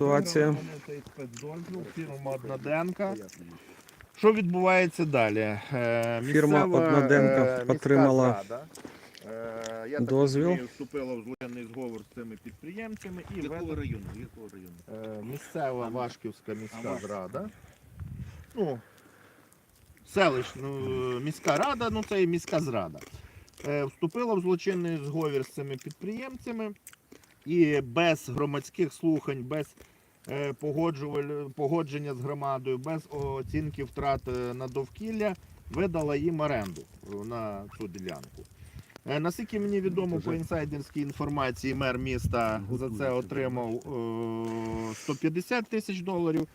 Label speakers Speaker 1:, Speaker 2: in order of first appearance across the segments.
Speaker 1: Ситуація.
Speaker 2: Фірма Одноденка. Що відбувається далі? Е,
Speaker 1: Фірма Одноденка
Speaker 2: е,
Speaker 1: отримала
Speaker 2: зрада, е,
Speaker 1: дозвіл.
Speaker 2: вступила в злочинний зговор з цими підприємцями і
Speaker 3: Якого району? Якого району?
Speaker 2: Місцева Вашківська міська
Speaker 3: А, Вашків.
Speaker 2: зрада. Ну, міська рада, ну це і міська зрада. Е, Вступила в злочинний зговір з цими підприємцями і без громадських слухань, без погодження з громадою, без оцінки втрат е, на довкілля видала їм оренду е, на цю ділянку. Е, Наскільки мені відомо по інсайдерській інформації, мер міста за це отримав е, 150 тисяч доларів,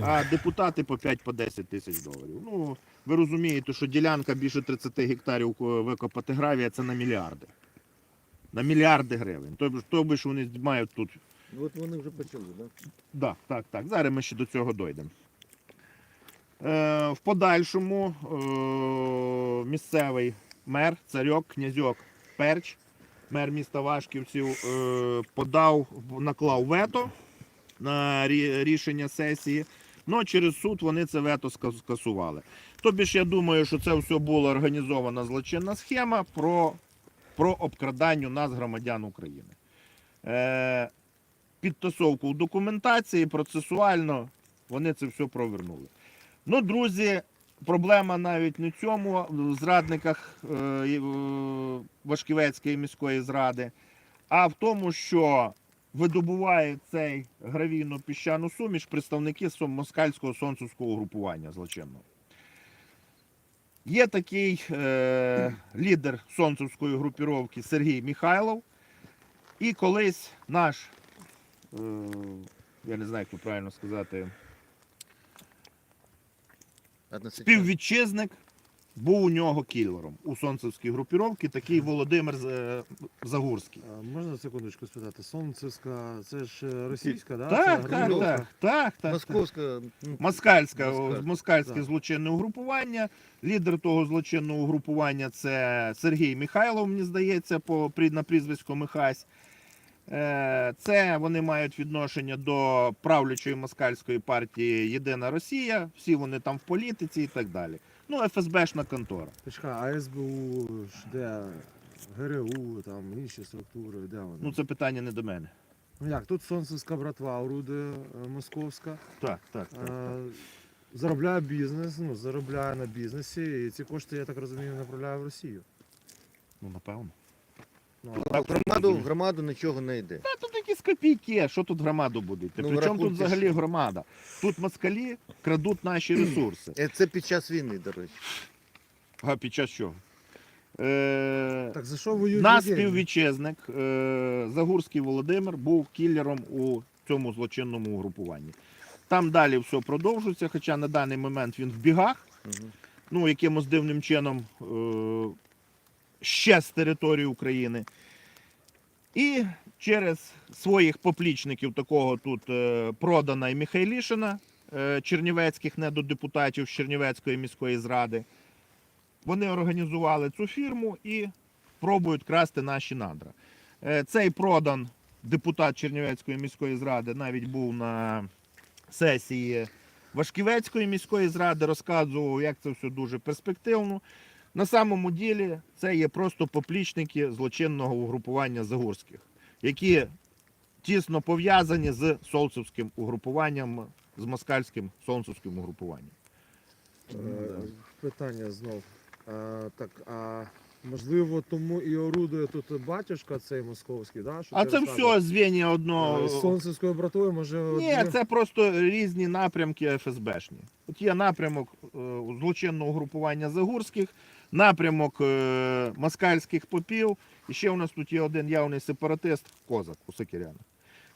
Speaker 2: а депутати по 5 по 10 тисяч доларів. Ну, ви розумієте, що ділянка більше 30 гектарів е, викопати гравія це на мільярди. На мільярди гривень. Тобто, ж вони мають тут
Speaker 3: От вони вже почали, так?
Speaker 2: Да, так, так. Зараз ми ще до цього дійдемо. Е, в подальшому е, місцевий мер, царьок, князьок Перч, мер міста Вашківців, е, подав, наклав вето на рішення сесії. Ну, через суд вони це вето скасували. Тобі ж я думаю, що це все була організована злочинна схема про, про обкрадання нас, громадян України. Е, підтасовку в документації, процесуально вони це все провернули. Ну, друзі, проблема навіть не в цьому, в зрадниках е, Вашківецької міської зради, а в тому, що видобувають цей гравійно-піщану суміш представники москальського сонцовського групування злочинного. Є такий е, лідер сонцовської групіровки Сергій Михайлов. І колись наш я не знаю, як тут правильно сказати, співвітчизник був у нього кілером у сонцевській групіровці, такий Володимир Загурський.
Speaker 4: А Можна секундочку спитати? Сонцевська, це ж е, російська, да?
Speaker 2: Так,
Speaker 4: Це
Speaker 2: так,
Speaker 4: групіровка?
Speaker 2: так, так, так.
Speaker 3: Московська. ну,
Speaker 2: Москальська,
Speaker 3: Москальська,
Speaker 2: москальське
Speaker 4: так.
Speaker 2: злочинне угрупування. Лідер того злочинного угрупування це Сергій Михайлов, мені здається, по, на прізвисько Михась. Е, Це вони мають відношення до правлячої москальської партії Єдина Росія. Всі вони там в політиці і так далі. Ну, ФСБшна контора.
Speaker 4: Почекай, а СБУ, де ГРУ, там інші структури, де вони?
Speaker 2: Ну, це питання не до мене.
Speaker 4: Ну як, тут сонцевська братва орудує е, московська,
Speaker 2: Так, так, так.
Speaker 4: е, заробляє бізнес, ну, заробляє на бізнесі, і ці кошти, я так розумію, направляє в Росію.
Speaker 2: Ну, напевно.
Speaker 4: Ну,
Speaker 3: В громаду, в громаду нічого не йде.
Speaker 2: Та тут якісь копійки, що тут громаду буде?
Speaker 3: Ну,
Speaker 2: Причому тут
Speaker 3: рахуйте,
Speaker 2: взагалі
Speaker 3: що-
Speaker 2: громада? Тут москалі крадуть наші ресурси.
Speaker 3: Е, Це під час війни, до речі.
Speaker 2: А під час чого? Е,
Speaker 4: Так за що воюють
Speaker 2: наш
Speaker 4: людей?
Speaker 2: співвітчизник е, Загурський Володимир був кілером у цьому злочинному угрупуванні. Там далі все продовжується, хоча на даний момент він в бігах,
Speaker 3: Мгм.
Speaker 2: ну, якимось дивним чином е, ще з території України. І через своїх поплічників, такого тут е, Продана і Михайлішина, е, чернівецьких недодепутатів Чернівецької міської зради, вони організували цю фірму і пробують красти наші надра. Е, Цей продан депутат Чернівецької міської зради навіть був на сесії Вашківецької міської зради, розказував, як це все дуже перспективно. На самому ділі це є просто поплічники злочинного угрупування Загорських, які тісно пов'язані з Солцевським угрупуванням, з москальським Солнцевським угрупуванням.
Speaker 4: Е, Питання знов. А, так, а можливо, тому і орудує тут батюшка цей московський, да? що
Speaker 2: А
Speaker 4: ти
Speaker 2: це все звіння
Speaker 4: Е,
Speaker 2: одного.
Speaker 4: З сонцевською братою, може,
Speaker 2: Ні,
Speaker 4: одні-
Speaker 2: це просто різні напрямки ФСБшні. От є напрямок е, злочинного угрупування Загурських, напрямок е, москальських попів, і ще у нас тут є один явний сепаратист Козак у Сокиряна.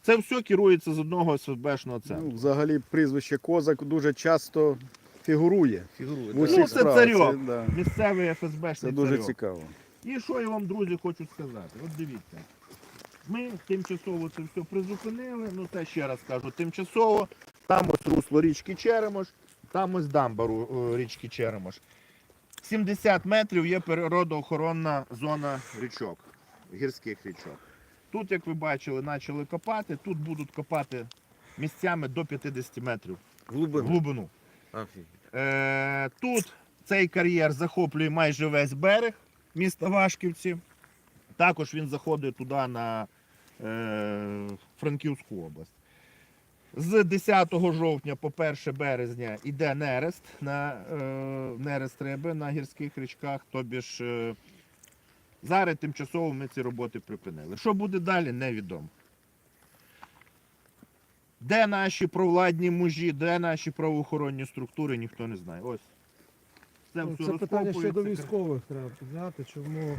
Speaker 2: Це все керується з одного ФСБшного
Speaker 1: Ну, взагалі прізвище Козак дуже часто фігурує.
Speaker 3: Фігурує.
Speaker 1: В усіх
Speaker 2: Ну, це царьок.
Speaker 1: Це, да,
Speaker 2: Місцевий
Speaker 1: це дуже
Speaker 2: царьок.
Speaker 1: цікаво.
Speaker 2: І що я вам, друзі, хочу сказати? От дивіться. Ми тимчасово це все призупинили, ну це ще раз кажу, тимчасово. Там ось русло річки Черемош, там ось Дамбару е, річки Черемош. 70 метрів є природоохоронна зона річок, гірських річок. Тут, як ви бачили, почали копати, тут будуть копати місцями до 50 метрів в
Speaker 3: Глибину.
Speaker 2: глибину. Е, тут цей кар'єр захоплює майже весь берег міста Вашківці. Також він заходить туди на е, Франківську область. З 10 жовтня по 1 березня йде нерест на е, нерест риби на гірських річках. Тобі ж е, зараз тимчасово ми ці роботи припинили. Що буде далі, невідомо. Де наші провладні мужі, де наші правоохоронні структури, ніхто не знає. Ось. Це,
Speaker 4: Ну,
Speaker 2: все
Speaker 4: Це питання ще до
Speaker 2: розкопується.
Speaker 4: військових треба підняти. Чому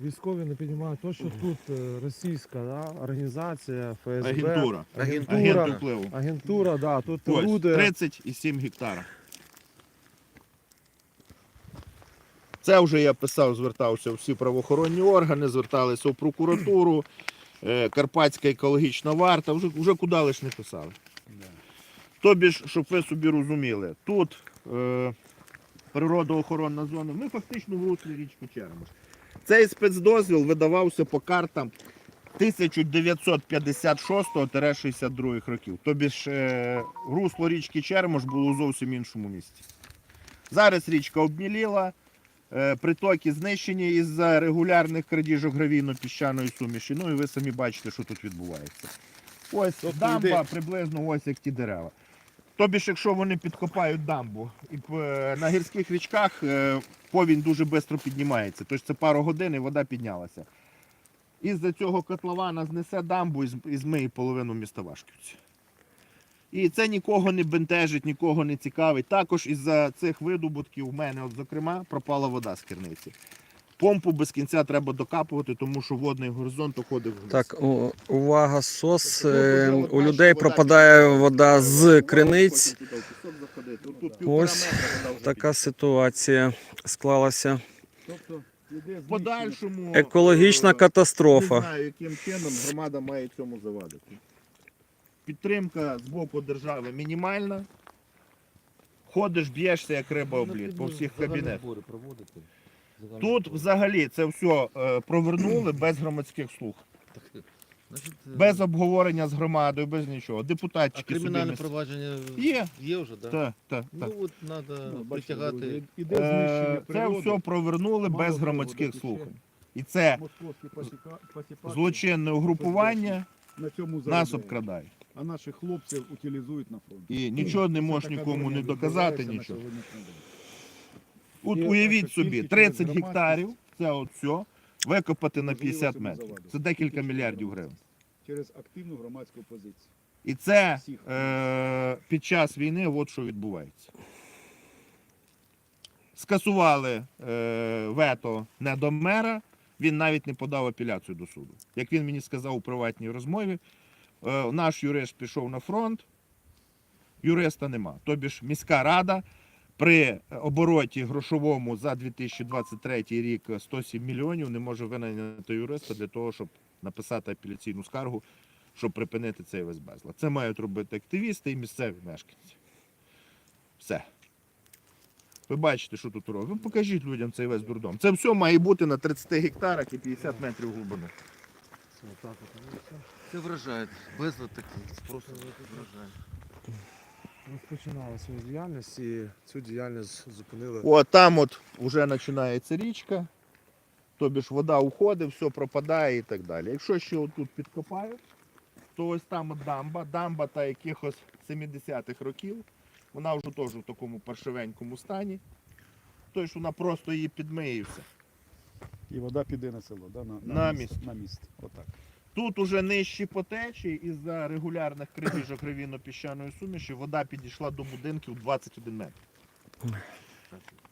Speaker 4: військові не піднімають то, що тут е, російська да, організація, ФСБ,
Speaker 2: Агентура.
Speaker 3: Агентура.
Speaker 2: Агент впливу.
Speaker 4: агентура, да, тут
Speaker 2: Ось,
Speaker 4: люди.
Speaker 2: 37 гектара. Це вже я писав, звертався в всі правоохоронні органи, зверталися в прокуратуру, е, Карпатська екологічна варта, вже, вже куди лиш не писали. Тобі ж, щоб ви собі розуміли, тут е, природоохоронна зона, ми фактично в руслі річки Черемош. Цей спецдозвіл видавався по картам 1956-62 років. Тобі ж е, русло річки Черемош було у зовсім іншому місці. Зараз річка обміліла, е, притоки знищені із-за регулярних крадіжок гравійно-піщаної суміші. Ну і ви самі бачите, що тут відбувається. Ось
Speaker 1: Тобто
Speaker 2: дамба приблизно ось як ті дерева. Тобі ж, якщо вони підкопають дамбу, і на гірських річках е, повінь дуже швидко піднімається. Тож це пару годин і вода піднялася. Із-за цього котлована знесе дамбу і змиє половину міста Вашківці. І це нікого не бентежить, нікого не цікавить. Також із-за цих видобутків в мене, от, зокрема, пропала вода з керниці. Помпу без кінця треба докапувати, тому що водний горизонт уходить вниз.
Speaker 5: Так, увага, сос.
Speaker 2: Тобто,
Speaker 5: е, У людей пропадає вода з криниць. Ось Така ситуація склалася.
Speaker 1: Тобто
Speaker 2: В подальшому
Speaker 5: Екологічна
Speaker 2: е,
Speaker 5: катастрофа.
Speaker 2: Не знаю, яким чином громада має цьому завадити. Підтримка з боку держави мінімальна. Ходиш, б'єшся, як риба об лід, по всіх кабінетах. Тут взагалі це все е, провернули без громадських слух,
Speaker 3: Значить, е,
Speaker 2: без обговорення з громадою, без нічого.
Speaker 3: а
Speaker 2: Депутатчики собі
Speaker 3: кримінальне
Speaker 2: міс-
Speaker 3: провадження
Speaker 2: Є.
Speaker 3: є вже, так?
Speaker 2: Так, так,
Speaker 3: Ну от треба
Speaker 1: Ну,
Speaker 3: притягати.
Speaker 1: Іде
Speaker 2: Е, Це
Speaker 1: природи.
Speaker 2: все провернули
Speaker 1: Мало
Speaker 2: без громадських
Speaker 1: таке
Speaker 2: слухань. І це
Speaker 1: Московські посіка- посіпаки
Speaker 2: злочинне угрупування
Speaker 1: на цьому
Speaker 2: нас
Speaker 1: заробляють.
Speaker 2: обкрадає.
Speaker 1: А наших хлопців утилізують на фронті.
Speaker 2: І нічого не можеш нікому не доказати, нічого. От уявіть собі, 30 гектарів, це от все, викопати на 50 метрів. Це декілька мільярдів гривень.
Speaker 1: Через активну громадську позицію.
Speaker 2: І це е, під час війни от що відбувається. Скасували е, вето не до мера, він навіть не подав апеляцію до суду. Як він мені сказав у приватній розмові, е, наш юрист пішов на фронт, юриста нема. Тобі ж міська рада при обороті грошовому за 2023 рік 107 мільйонів не може винайняти юриста для того, щоб написати апеляційну скаргу, щоб припинити цей весь безлад. Це мають робити активісти і місцеві мешканці. Все. Ви бачите, що тут робить. Ви покажіть людям цей весь дурдом. Це все має бути на 30 гектарах і 50 метрів глибини.
Speaker 3: Це вражає. Безлад такий. Просто вражає.
Speaker 4: Розпочинали свою діяльність і цю діяльність зупинили.
Speaker 2: От там от вже починається річка, тобі ж вода уходить, все пропадає і так далі. Якщо ще отут підкопають, то ось там от дамба, дамба та якихось 70-х років, вона вже теж в такому паршивенькому стані. Тобто вона просто її підмиє і все.
Speaker 1: І вода піде на село, да? на,
Speaker 2: На
Speaker 1: міст.
Speaker 2: міст.
Speaker 1: На міст. Отак.
Speaker 2: Тут уже нижчі потечі із-за регулярних кривіжок гравійно-піщаної суміші вода підійшла до будинків 21 метр.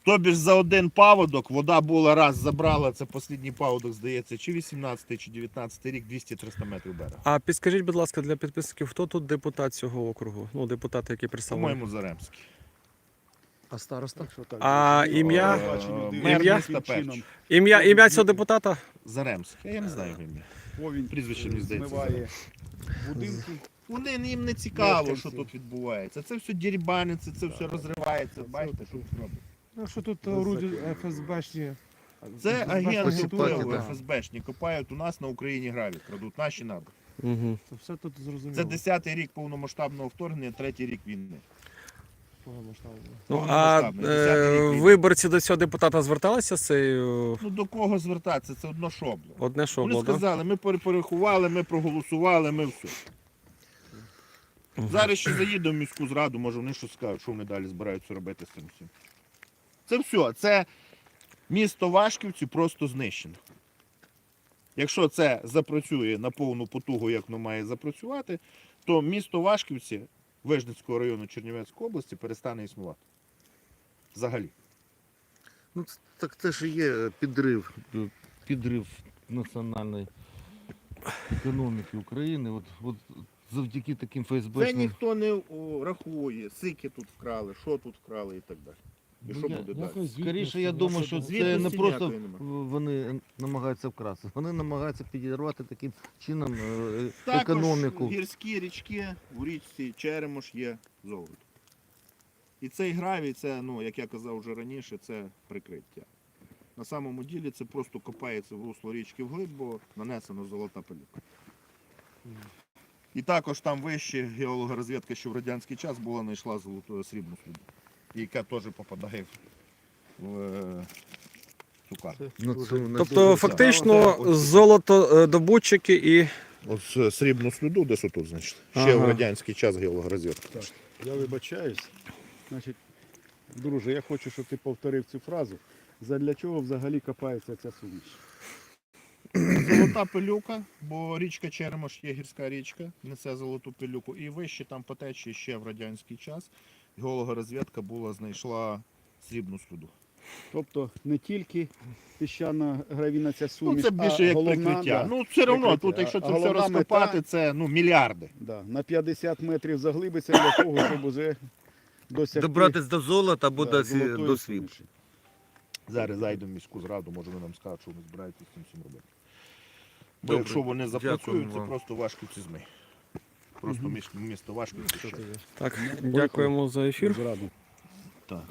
Speaker 2: Тобі ж за один паводок вода була раз забрала, це останній паводок, здається, чи 18 чи 19 рік 200-300 метрів берега.
Speaker 5: А підскажіть, будь ласка, для підписників, хто тут депутат цього округу? Ну, депутати, які представлені.
Speaker 2: По-моєму, Заремський.
Speaker 4: А староста?
Speaker 1: Що так.
Speaker 5: А Ім'я, ім'я цього депутата?
Speaker 2: Заремський. Я не знаю його ім'я.
Speaker 1: Повінь
Speaker 2: Прізвище, мені здається,
Speaker 1: змиває будинки.
Speaker 2: Вони їм не цікаво, що тут відбувається. Це все дірібаниться, це все розривається. Бачите, що тут робить.
Speaker 4: Ну, що тут
Speaker 1: Без.
Speaker 4: ФСБшні.
Speaker 2: Це агенти впливу. ФСБшні копають у нас на Україні граві, крадуть наші надра.
Speaker 5: Угу.
Speaker 4: Це все тут зрозуміло.
Speaker 2: Це 10-й рік повномасштабного вторгнення, третій рік війни.
Speaker 5: Ну, а е, виборці до цього депутата зверталися з цією
Speaker 2: Ну до кого звертатися? Це одно шобло.
Speaker 5: одне що
Speaker 2: Вони сказали, ми пере- порахували, ми проголосували, ми все. Зараз ще заїдемо в міську зраду, може вони щось скажуть, що вони далі збираються робити з цим всім. Це все. Це місто Вашківці просто знищено. Якщо це запрацює на повну потугу, як воно має запрацювати, то місто Вашківці Вижницького району Чернівецької області перестане існувати. Взагалі.
Speaker 3: Ну, так це ж є підрив, е, підрив національної економіки України. От, от завдяки таким
Speaker 2: Це
Speaker 3: ФСБшним...
Speaker 2: ніхто не о, рахує, сики тут вкрали, що тут вкрали і так далі. І
Speaker 3: Ну,
Speaker 2: що
Speaker 3: я-
Speaker 2: буде далі?
Speaker 4: Якось
Speaker 3: Скоріше, я думаю, що це не
Speaker 2: Звітності
Speaker 3: просто
Speaker 2: ніякої
Speaker 3: вони намагаються вкрасти. Вони намагаються підірвати таким чином е,
Speaker 2: Також
Speaker 3: економіку.
Speaker 2: гірські річки, у річці Черемош є золото. І цей гравій, це, ну, як я казав вже раніше, це прикриття. На самому ділі це просто копається в русло річки вглиб, бо нанесено золота пилюка. І також там вище геологорозвідка, що в радянський час була, знайшла золоту срібну сліду, яка теж попадає в е.
Speaker 3: Ну, це не
Speaker 5: Тобто,
Speaker 3: дуже
Speaker 5: фактично,
Speaker 2: Це-
Speaker 5: золотодобутчики і
Speaker 2: Ось срібну сліду десь отут, значить. Ще
Speaker 5: Ага.
Speaker 2: в радянський час геологорозвідка.
Speaker 1: Я вибачаюсь. Значить, друже, я хочу, щоб ти повторив цю фразу. Задля чого взагалі копається ця суміш?
Speaker 2: Золота пилюка, бо річка Черемош є гірська річка, несе золоту пилюку. І вище там по течії ще в радянський час геологорозвідка була, знайшла срібну сліду.
Speaker 1: Тобто не тільки піщана гравіна ця суміш,
Speaker 2: Ну це більше
Speaker 1: а
Speaker 2: як
Speaker 1: головна,
Speaker 2: прикриття.
Speaker 1: да,
Speaker 2: Ну все одно,
Speaker 1: прикриття.
Speaker 2: тут якщо
Speaker 1: А
Speaker 2: це все
Speaker 1: головна
Speaker 2: розкопати,
Speaker 1: мета-
Speaker 2: це ну, мільярди.
Speaker 1: да, на 50 метрів заглибиться для того, щоб уже досягти
Speaker 3: Добратись до золота або
Speaker 1: да,
Speaker 3: до, сі-
Speaker 1: золотої
Speaker 3: до свів.
Speaker 1: суміші.
Speaker 2: Зараз зайдемо в міську зраду, може вони нам скажуть, що вони збираються з цим всім робити. Бо
Speaker 3: Добре,
Speaker 2: якщо вони запрацюють, це
Speaker 3: вам.
Speaker 2: просто важко ці зми. Просто
Speaker 1: Мгм.
Speaker 2: місто важко.
Speaker 5: так, дякуємо за ефір.
Speaker 2: Так.